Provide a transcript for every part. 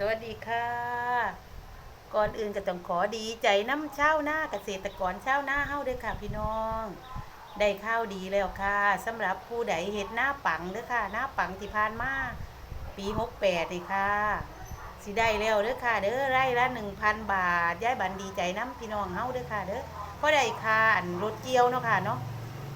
สวัสดีค่ะ ก่อนอื่นก็ต้องขอดีใจน้ำเช้าหน้าเกษตรกรเช้าหน้าเฮ้าเด้อค่ะ พี่น้อง ได้ข้าวดีแล้วค่ะสำหรับผู้ใดเฮ็ดหน้าปังเด้อค่ะ หน้าปังที่ผ่านมาปี68นี่ค่ะสิได้แล้วเด้อค่ะ เด้อไร่ละ1,000บาทยายบันดีใจน้ำพี่น้องเฮ้าเด้อค่ะ เด้อเพราะได้ค่าอันรถเกี่ยวเนาะค่ะเนาะ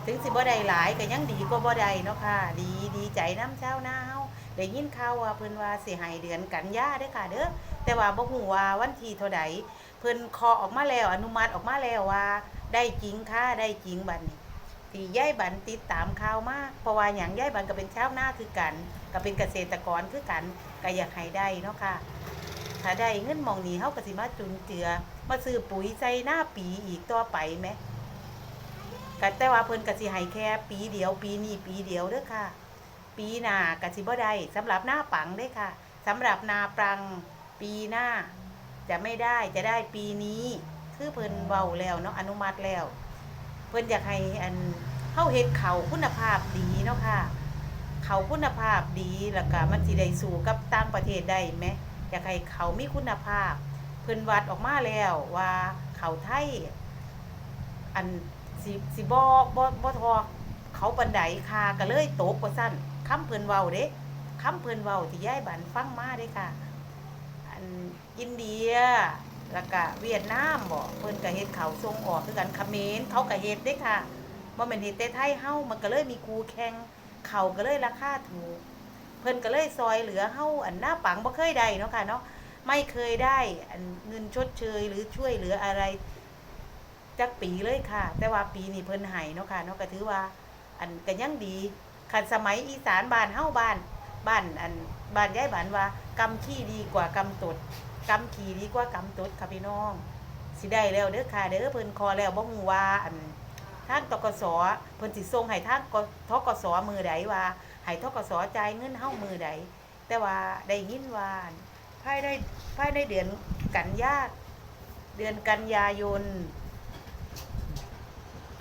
ถึงสิบ่ได้หลายก็ยังดีกว่าบ่ได้เนาะค่ะ ดีดีใจน้ำเช้าหน้าเฮา ได้ยินข่าวว่าเพิ่นว่าสิให้เดือนกันยาเด้อค่ะ เด้อแต่ว่าบ่ฮู้ว่าวันที่เท่าใดเพิ่นเคาะออกมาแล้วอนุมัติออกมาแล้วว่า ได้จริงค่ะได้จริงบัดนี้ที่ยายบันติดตามข่าวมากเพราะว่าหยังยายบันก็เป็นชาวนาคือกัน ก็เป็นเกษตรกรคือกันก็อยากให้ได้เนาะค่ะถ้าได้เงินมองนี้เฮาก็สิมาจุนเจือ มาซื้อปุ๋ยใส่หน้าปีอีกต่อไปแหมก็แต่ว่าเพิ่นก็สิให้แค่ปีเดียวปีนี้ปีเดียวเด้อค่ะ ปีหน้ากสิบ่ได้สำหรับหน้าปังเด้ค่ะสำหรับนาปรังปีหน้า จะไม่ได้จะได้ปีนี้ คือเพิ่นเว้าแล้วเนาะอนุมัติแล้ว เพิ่นอยากให้อันเฮาเฮ็ดเขาคุณภาพดีเนาะค่ะ เขาคุณภาพดีแล้วก็มันสิได้สู้กับต่างประเทศได้แหมอยากให้เขามีคุณภาพ เพิ่นวัดออกมาแล้วว่าเขาไทยอันสิสิบ่บ่บ่ทอ เขาปันไดคาก็เลยตกว่าซั่นคำเพิ่นเว้าเด้คำเพิ่นเว้าที่ยายบันฟังมาเด้ค่ะ อันอินเดียแล้วก็เวียดนามบ่เพิ่นก็เฮ็ดเขาวส่งออกคือกันเขมรเขาก็เฮ็ดเด้ค่ะบ่แม่นเฮ็ดแต่ไทยเฮามันก็เลยมีคู่แข่งเขาก็เลยราคาถูกเพิ่นก็เลยซอยเหลือเฮาอันหน้าปังบ่เคยได้เนาะค่ะเนาะไม่เคยได้อันเงินชดเชยหรือช่วยเหลืออะไรจักปีเลยค่ะ แต่ว่าปีนี้เพิ่นให้เนาะค่ะเนาะก็ถือว่า อันก็ยังดีคันสมัยอีสานบ้านเฮ้าบ้านบ้านอันบ้านยายบ้านว่ากำขี้ดีกว่ากำตดกำขี้ดีกว่ากำตดค่ะพี่น้อง สิได้แล้วเด้อค่ะเด้อเพิ่นคอแล้วบ่ฮู้ว่าอันทางตกสเพิ่นสิส่งให้ทางทกสมือใดว่าให้ทกสจ่ายเงินเฮ้ามือใดแต่ว่าได้ยินว่าภายในภายในเดือนกันยาเดือนกันยายน